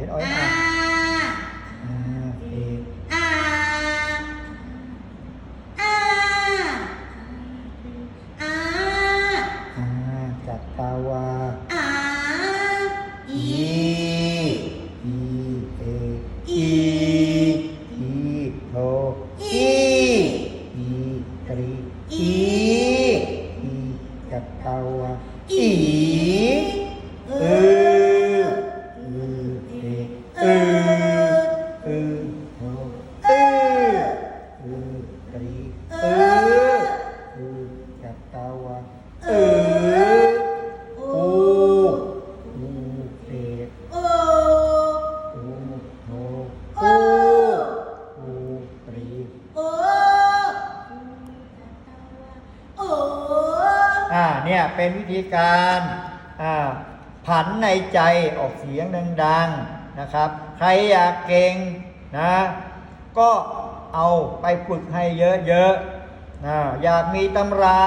ขียนอ้อยอาอะอ่าเอกอาอาอาอ่าจัตตาวาอาอีอีเออีอีโทอีอีตรีอีอีจัตตาวาอี อ่าเนี่ยเป็นวิธีการอ่าผันในใจออกเสียงดังๆนะครับ ใครอยากเก่งนะก็เอาไปฝึกให้เยอะๆนะอยากมีตำรา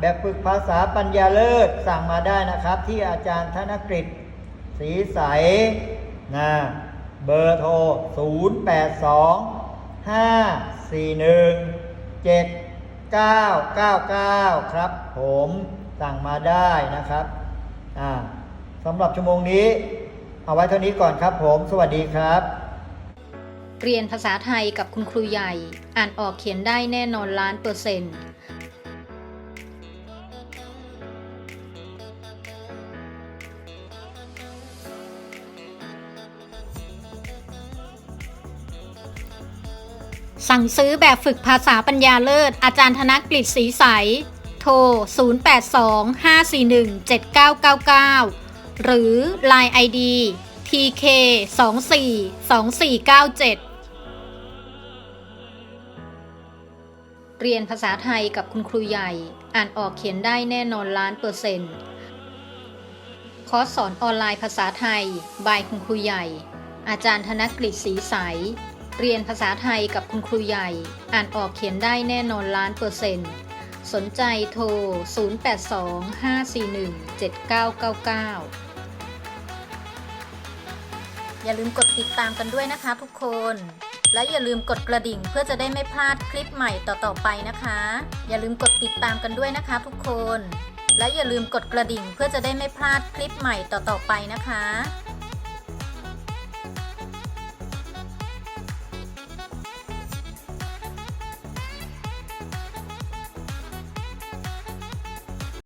แบบฝึกภาษาปัญญาเลิศสั่งมาได้นะครับ ที่อาจารย์ธนกฤษศรีใสนะเบอร์โทร 0 8 2 5 4 1 7 999 ครับ ผมสั่งมาได้นะครับอ่าสำหรับชั่วโมงนี้ เอาไว้เท่านี้ก่อนครับผม สวัสดีครับ เรียนภาษาไทยกับคุณครูใหญ่ อ่านออกเขียนได้แน่นอนล้านเปอร์เซ็นต์ สั่งซื้อแบบฝึกภาษาปัญญาเลิศ อาจารย์ธนกฤษศรีใส โทร 0825417999 หรือ Line ID tk 24 2497 เรียนภาษาไทยกับคุณครูใหญ่ อ่านออกเขียนได้แน่นอนล้านเปอร์เซ็นต์คอร์สสอนออนไลน์ภาษาไทย บายคุณครูใหญ่ อาจารย์ธนกฤษศรีใส เรียนภาษาไทยกับคุณครูใหญ่ อ่านออกเขียนได้แน่นอนล้านเปอร์เซ็นต์ สนใจโทร 0825417999 อย่าลืมกดติดตามกันด้วยนะคะทุกคน และอย่าลืมกดกระดิ่งเพื่อจะได้ไม่พลาดคลิปใหม่ต่อๆไปนะคะ อย่าลืมกดติดตามกันด้วยนะคะทุกคน และอย่าลืมกดกระดิ่งเพื่อจะได้ไม่พลาดคลิปใหม่ต่อๆไปนะคะ